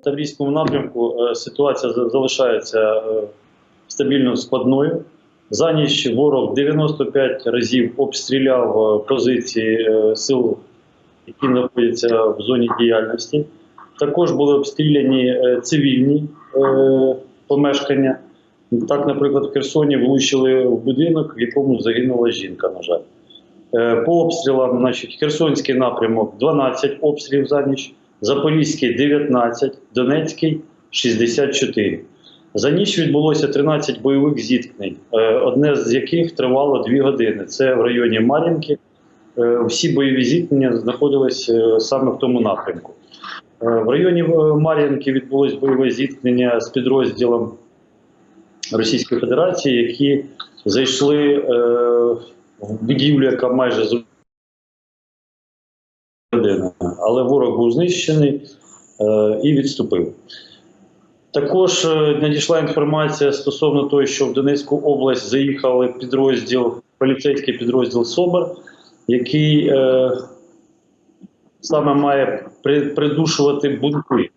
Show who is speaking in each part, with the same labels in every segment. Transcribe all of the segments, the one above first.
Speaker 1: В Таврійському напрямку е, ситуація залишається е, стабільно складною. За ніч ворог 95 разів обстріляв е, позиції сил, які знаходяться в зоні діяльності. Також були обстріляні цивільні помешкання. Так, наприклад, в Херсоні влучили в будинок, в якому загинула жінка, на жаль. По обстрілам, значить, Херсонський напрямок 12 обстрілів за ніч, Запорізький 19, Донецький 64. За ніч відбулося 13 бойових зіткнень, е, одне з яких тривало 2 години. Це в районі Мар'їнки. Е, Всі бойові зіткнення знаходились е, саме в тому напрямку. В районі Мар'їнки відбулось бойове зіткнення з підрозділом Російської Федерації, які зайшли в будівлю, яка майже Але ворог був знищений е, і відступив. Також е, надійшла інформація стосовно того, що в Донецьку область заїхали підрозділ, поліцейський підрозділ СОБР, який е, саме має придушувати бунти.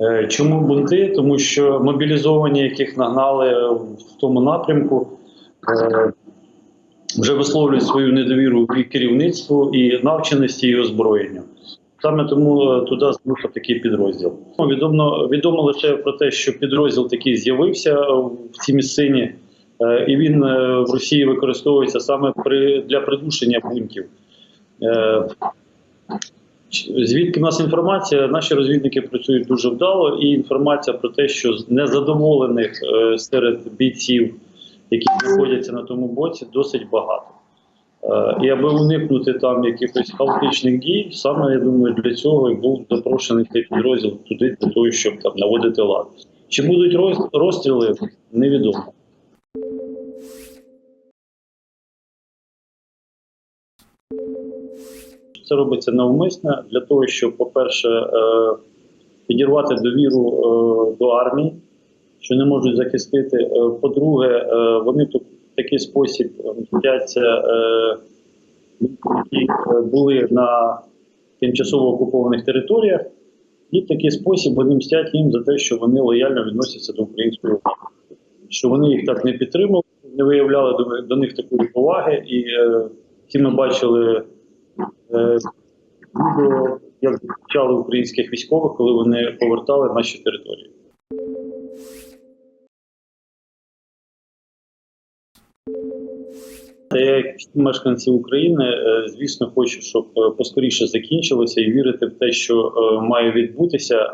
Speaker 1: Е, Чому бунти? Тому що мобілізовані, яких нагнали в тому напрямку, е, вже висловлюють свою недовіру і керівництву, і навченості, і озброєнню. Саме тому е, туди зрушив такий підрозділ. Ну, Відомо, відомо лише про те, що підрозділ такий з'явився е, в цій місцині, е, і він в Росії використовується саме при, для придушення бунтів. Звідки в нас інформація? Наші розвідники працюють дуже вдало, і інформація про те, що незадоволених серед бійців, які знаходяться на тому боці, досить багато. Е, І аби уникнути там якихось хаотичних дій, саме я думаю, для цього і був запрошений цей підрозділ туди, для того, щоб там наводити лад. Чи будуть роз- розстріли, невідомо. Це робиться навмисно для того, щоб, по-перше, е, підірвати довіру е, до армії, що не можуть захистити. По-друге, вони тут такий спосіб мстяться, е, які були на тимчасово окупованих територіях, і в такий спосіб вони мстять їм за те, що вони лояльно відносяться до української влади, що вони їх так не підтримали, не виявляли до, до них такої поваги. І е, всі ми бачили е, відео, як зустрічали українських військових, коли вони повертали наші території. Та я, як мешканці України, е, звісно, хочу, щоб е, поскоріше закінчилося і вірити в те, що е, має відбутися.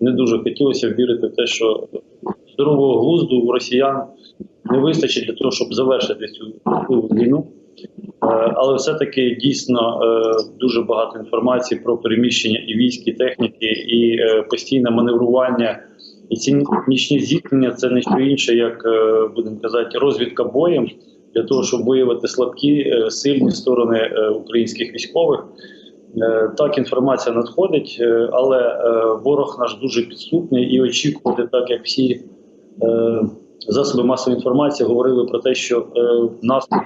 Speaker 1: Не дуже хотілося б вірити в те, що здорового глузду у росіян не вистачить для того, щоб завершити цю війну. Але все-таки дійсно дуже багато інформації про переміщення і військ, і техніки, і постійне маневрування. І ці нічні зіткнення це не що інше, як будемо казати, розвідка боєм для того, щоб виявити слабкі е, сильні сторони е, українських військових. Е, Так, інформація надходить, але ворог наш дуже підступний і очікувати, так як всі засоби масової інформації говорили про те, що наступ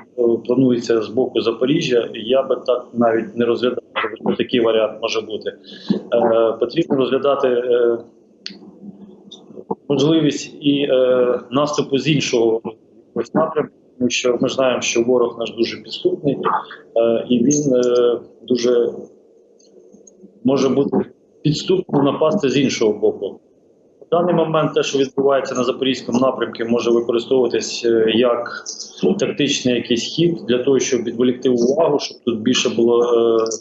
Speaker 1: планується з боку Запоріжжя. Я би так навіть не розглядав, що такий варіант може бути. Потрібно розглядати можливість і наступу з іншого напрямку, тому що ми знаємо, що ворог наш дуже підступний, е, і він е, дуже може бути підступно напасти з іншого боку. В даний момент те, що відбувається на запорізькому напрямку, може використовуватись е, як тактичний якийсь хід для того, щоб відволікти увагу, щоб тут більше було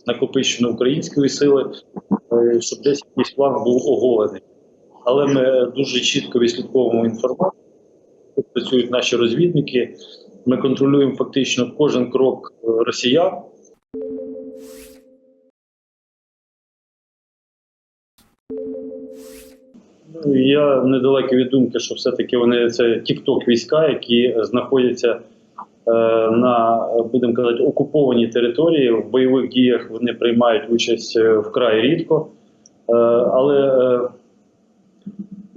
Speaker 1: накопичено української сили, щоб десь якийсь план був оголений. Але ми дуже чітко відслідковуємо інформацію. Тут працюють наші розвідники. Ми контролюємо фактично кожен крок е, росіян. Ну, Я недалекий від думки, що все-таки вони це тік-ток війська, які знаходяться е, на, будемо казати, окупованій території. В бойових діях вони приймають участь е, вкрай рідко. Е, але е,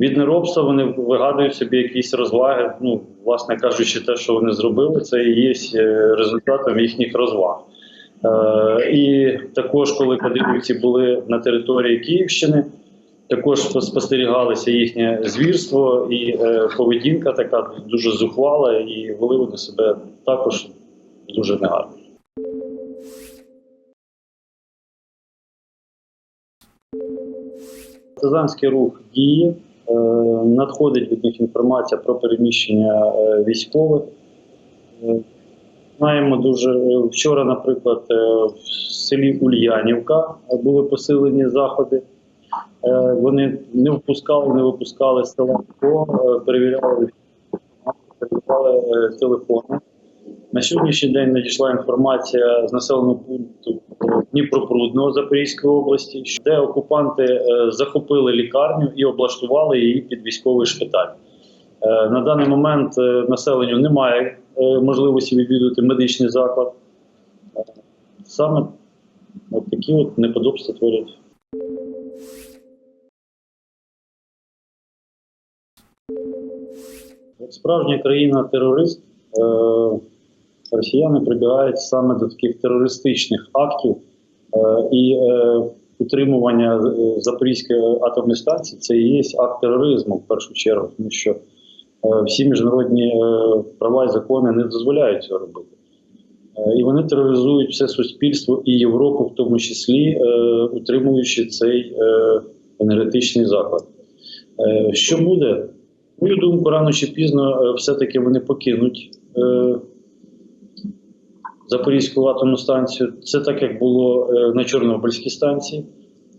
Speaker 1: від неробства вони вигадують собі якісь розваги. Ну, власне кажучи, те, що вони зробили, це і є е, результатом їхніх розваг. Е, і також, коли кадирівці були на території Київщини, також спостерігалося їхнє звірство і е, поведінка така дуже зухвала, і вели вони себе також дуже негарно. Партизанський рух діє, надходить від них інформація про переміщення е, військових. Е, Знаємо дуже е, вчора, наприклад, е, в селі Ульянівка були посилені заходи. Е, Вони не впускали, не випускали села, е, перевіряли, е, телефони. На сьогоднішній день надійшла інформація з населеного пункту Дніпропрудного Запорізької області, де окупанти е, захопили лікарню і облаштували її під військовий шпиталь. Е, На даний момент е, населенню немає можливості відвідувати медичний заклад. Саме от такі от неподобства творять. Справжня країна-терорист, росіяни прибігають саме до таких терористичних актів е, і е, утримування е, Запорізької атомної станції це і є акт тероризму в першу чергу, тому що всі міжнародні права і закони не дозволяють цього робити. І вони тероризують все суспільство і Європу, в тому числі, утримуючи цей енергетичний заклад. Що буде? Мою думку, рано чи пізно все-таки вони покинуть Запорізьку атомну станцію. Це так, як було е, на Чорнобильській станції.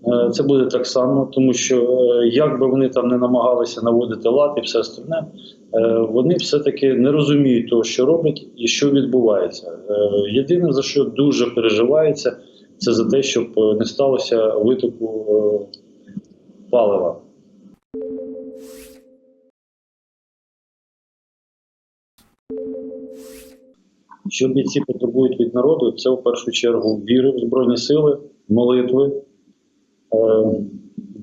Speaker 1: Е, Це буде так само, тому що е, як би вони там не намагалися наводити лад і все остальне, вони все-таки не розуміють того, що роблять і що відбувається. Єдине за що дуже переживається, це за те, щоб не сталося витоку палива. Що бійці потребують від народу, це в першу чергу віри в Збройні сили, молитви, е,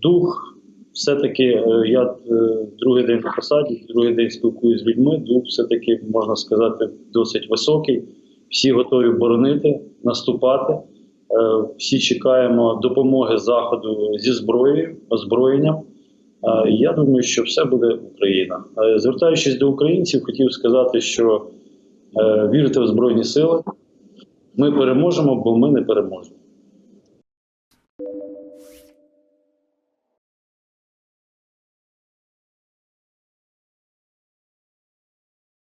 Speaker 1: дух. Все-таки е, я е, другий день на посаді, другий день спілкуюся з людьми. Дух все-таки, можна сказати, досить високий. Всі готові боронити, наступати. Всі чекаємо допомоги заходу зі зброєю, озброєнням. Я думаю, що все буде Україна. Звертаючись до українців, хотів сказати, що Вірте в Збройні Сили. Ми переможемо, бо ми не переможемо.